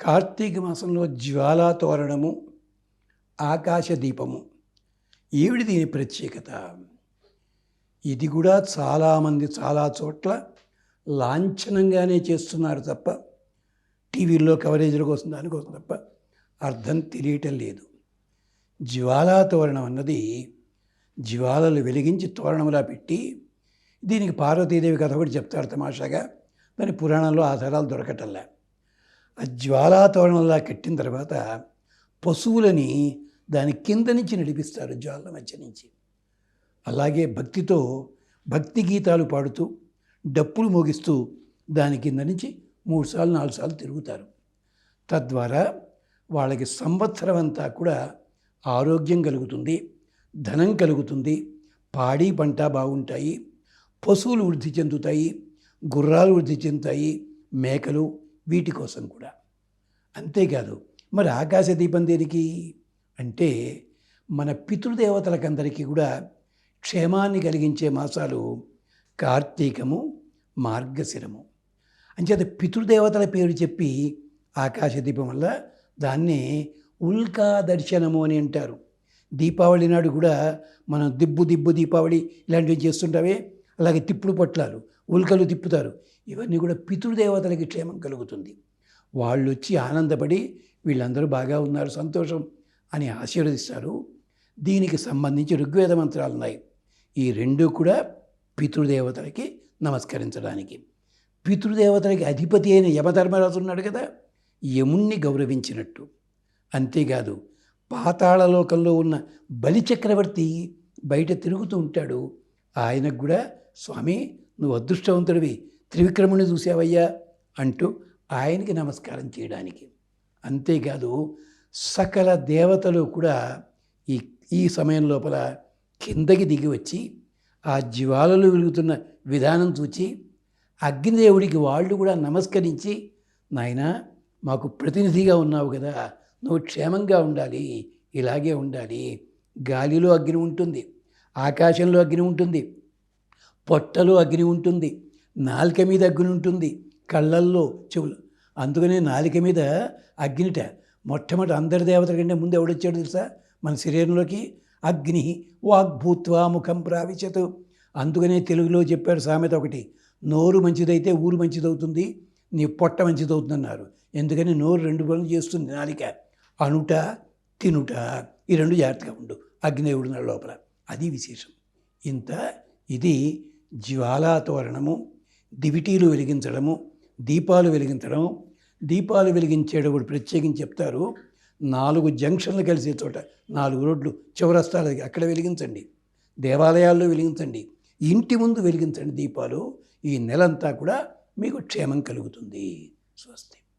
కార్తీక మాసంలో జ్వాలా తోరణము ఆకాశ దీపము. ఏమిటి దీని ప్రత్యేకత. ఇది కూడా చాలామంది చాలా చోట్ల లాంఛనంగానే చేస్తున్నారు తప్ప టీవీల్లో కవరేజీల కోసం దానికోసం తప్ప అర్థం తెలియటం లేదు. జ్వాలా తోరణం అన్నది జ్వాలలు వెలిగించి తోరణంలా పెట్టి దీనికి పార్వతీదేవి కథ ఒకటి చెప్తారు తమాషాగా. దాని పురాణంలో ఆధారాలు దొరకటల్లా ఆ జ్వాలాతోరణంలా కట్టిన తర్వాత పశువులని దాని కింద నుంచి నడిపిస్తారు జ్వాల మధ్య నుంచి. అలాగే భక్తితో భక్తి గీతాలు పాడుతూ డప్పులు మోగిస్తూ దాని కింద నుంచి మూడు సార్లు నాలుగు సార్లు తిరుగుతారు. తద్వారా వాళ్ళకి సంవత్సరం అంతా కూడా ఆరోగ్యం కలుగుతుంది ధనం కలుగుతుంది పాడి పంట బాగుంటాయి పశువులు వృద్ధి చెందుతాయి గుర్రాలు వృద్ధి చెందుతాయి మేకలు వీటి కోసం కూడా. అంతేకాదు మరి ఆకాశ దీపం దేనికి? అంటే మన పితృదేవతలకందరికీ కూడా క్షేమాన్ని కలిగించే మాసాలు కార్తీకము మార్గశిరము. అంచేత పితృదేవతల పేరు చెప్పి ఆకాశ దీపం వల్ల దాన్ని ఉల్కా దర్శనము అని అంటారు. దీపావళి నాడు కూడా మనం దిబ్బు దిబ్బు దీపావళి ఇలాంటివి చేస్తుంటావే అలాగే తిప్పుడు పొట్లాలు ఉల్కలు తిప్పుతారు. ఇవన్నీ కూడా పితృదేవతలకి క్షేమం కలుగుతుంది. వాళ్ళు వచ్చి ఆనందపడి వీళ్ళందరూ బాగా ఉన్నారు సంతోషం అని ఆశీర్వదిస్తారు. దీనికి సంబంధించి ఋగ్వేద మంత్రాలు ఉన్నాయి. ఈ రెండు కూడా పితృదేవతలకి నమస్కరించడానికి. పితృదేవతలకి అధిపతి అయిన యమధర్మరాజు ఉన్నాడు కదా యముణ్ణి గౌరవించినట్టు. అంతేకాదు పాతాళలోకంలో ఉన్న బలిచక్రవర్తి బయట తిరుగుతూ ఉంటాడు. ఆయనకు కూడా స్వామి నువ్వు అదృష్టవంతుడివి. త్రివిక్రముని చూసావయ్యా అంటూ ఆయనకి నమస్కారం చేయడానికి. అంతేకాదు సకల దేవతలు కూడా ఈ ఈ సమయం లోపల కిందకి దిగి వచ్చి ఆ జ్వాలలు వెలుగుతున్న విధానం చూచి అగ్నిదేవుడికి వాళ్ళు కూడా నమస్కరించి నాయన మాకు ప్రతినిధిగా ఉన్నావు కదా నువ్వు క్షేమంగా ఉండాలి ఇలాగే ఉండాలి. గాలిలో అగ్ని ఉంటుంది ఆకాశంలో అగ్ని ఉంటుంది పొట్టలో అగ్ని ఉంటుంది నాలుక మీద అగ్ని ఉంటుంది కళ్ళల్లో చెవులు అందుకనే నాలిక మీద అగ్నిట మొట్టమొదటి అందరి దేవతల కంటే ముందు ఎవడొచ్చాడు తెలుసా? మన శరీరంలోకి అగ్ని వాగ్భూత్వా ముఖం ప్రావిశతు అందుకనే తెలుగులో చెప్పాడు సామెత ఒకటి నోరు మంచిదైతే ఊరు మంచిదవుతుంది నీ పొట్ట మంచిదవుతుంది అన్నారు ఎందుకని నోరు రెండు పనులు చేస్తుంది నాలిక అనుట తినుట. ఈ రెండు జాగ్రత్తగా ఉండు అగ్నిదేవుడు నా లోపల. అది విశేషం. ఇంత ఇది జ్వాలాతోరణము దివిటీలు వెలిగించడము దీపాలు వెలిగించడము దీపాలు వెలిగించేటప్పుడు ప్రత్యేకించి చెప్తారు. నాలుగు జంక్షన్లు కలిసే చోట నాలుగు రోడ్లు చివరస్తాలు అక్కడ వెలిగించండి. దేవాలయాల్లో వెలిగించండి. ఇంటి ముందు వెలిగించండి దీపాలు. ఈ నెలంతా కూడా మీకు క్షేమం కలుగుతుంది. స్వస్తి.